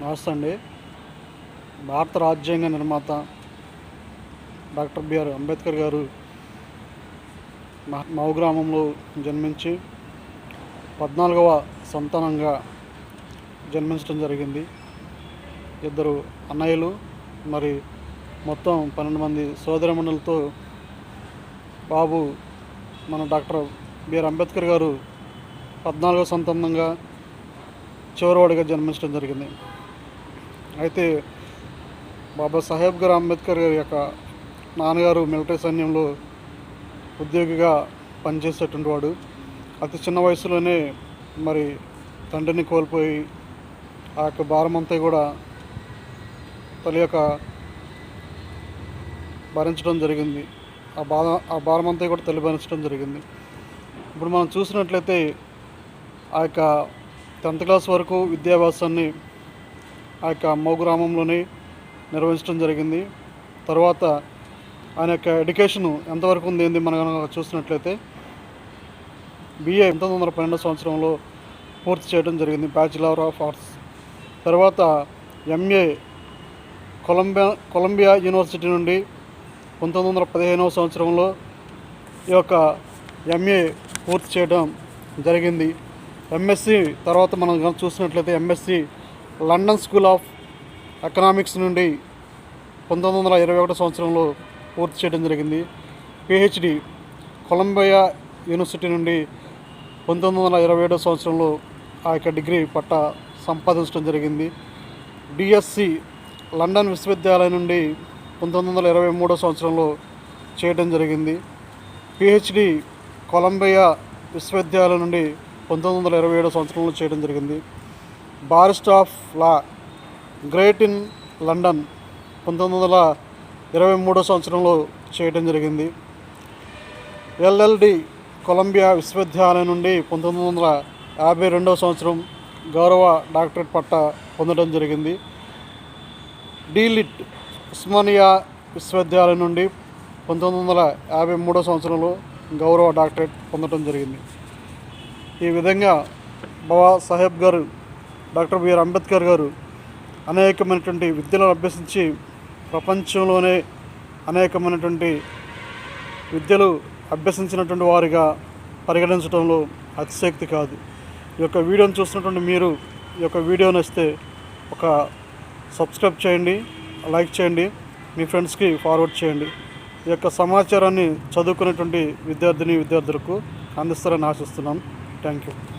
నమస్తే అండి. భారత రాజ్యాంగ నిర్మాత డాక్టర్ బిఆర్ అంబేద్కర్ గారు మా మౌ గ్రామంలో జన్మించి పద్నాలుగవ సంతానంగా జన్మించడం జరిగింది. ఇద్దరు అన్నయ్యలు మరి మొత్తం పన్నెండు మంది సోదరమణులతో బాబు మన డాక్టర్ బిఆర్ అంబేద్కర్ గారు పద్నాలుగవ సంతానంగా చివరివాడిగా జన్మించడం జరిగింది. అయితే బాబా సాహెబ్ గారు అంబేద్కర్ గారి యొక్క నాన్నగారు మిలిటరీ సైన్యంలో ఉద్యోగిగా పనిచేసేటువంటి వాడు. అతి చిన్న వయసులోనే మరి తండ్రిని కోల్పోయి ఆ యొక్క భారం అంతా కూడా తల్లి యొక్క భరించడం జరిగింది. ఆ బాధ ఆ భారం అంతా కూడా తల్లి భరించడం జరిగింది. ఇప్పుడు మనం చూసినట్లయితే ఆ యొక్క టెన్త్ క్లాస్ వరకు విద్యాభ్యాసాన్ని ఆ యొక్క మౌ గ్రామంలోనే నిర్వహించడం జరిగింది. తర్వాత ఆయన యొక్క ఎడ్యుకేషన్ ఎంతవరకు ఉంది ఏంది మనం కనుక చూసినట్లయితే బిఏ పంతొమ్మిది వందల పన్నెండు సంవత్సరంలో పూర్తి చేయడం జరిగింది బ్యాచిలర్ ఆఫ్ ఆర్ట్స్ తర్వాత ఎంఏ కొలంబియా కొలంబియా యూనివర్సిటీ నుండి పంతొమ్మిది వందల పదిహేనవ సంవత్సరంలో ఈ యొక్క ఎంఏ పూర్తి చేయడం జరిగింది. ఎంఎస్సి తర్వాత మనం చూసినట్లయితే MSc London school of economics నుండి పంతొమ్మిది వందల ఇరవై ఒకటో సంవత్సరంలో పూర్తి చేయడం జరిగింది. పిహెచ్డి కొలంబియా యూనివర్సిటీ నుండి పంతొమ్మిది వందల ఇరవై ఏడో సంవత్సరంలో ఆ యొక్క డిగ్రీ పట్టా సంపాదించడం జరిగింది. డిఎస్సి లండన్ విశ్వవిద్యాలయం నుండి పంతొమ్మిది వందల ఇరవై మూడో సంవత్సరంలో చేయడం జరిగింది. పిహెచ్డి కొలంబియా విశ్వవిద్యాలయం నుండి పంతొమ్మిది వందల ఇరవై ఏడో సంవత్సరంలో చేయడం జరిగింది. Barrister of law great in London పంతొమ్మిది వందల ఇరవై మూడో సంవత్సరంలో చేయడం జరిగింది. ఎల్ఎల్డి కొలంబియా విశ్వవిద్యాలయం నుండి పంతొమ్మిది వందల యాభై రెండవ సంవత్సరం గౌరవ డాక్టరేట్ పట్టా పొందడం జరిగింది. డీలిట్ ఉస్మానియా విశ్వవిద్యాలయం నుండి పంతొమ్మిది వందల యాభై మూడో సంవత్సరంలో గౌరవ డాక్టరేట్ పొందడం జరిగింది. ఈ విధంగా బాబా సాహెబ్ గారు డాక్టర్ బిఆర్ అంబేద్కర్ గారు అనేకమైనటువంటి విద్యలను అభ్యసించి ప్రపంచంలోనే అనేకమైనటువంటి విద్యలు అభ్యసించినటువంటి వారిగా పరిగణించడంలో అతిశక్తి కాదు. ఈ యొక్క వీడియోను చూసినటువంటి మీరు ఈ యొక్క వీడియో నచ్చితే ఒక సబ్స్క్రైబ్ చేయండి లైక్ చేయండి మీ ఫ్రెండ్స్కి ఫార్వర్డ్ చేయండి. ఈ యొక్క సమాచారాన్ని చదువుకునేటువంటి విద్యార్థిని విద్యార్థులకు అందిస్తారని ఆశిస్తున్నాను. thank you.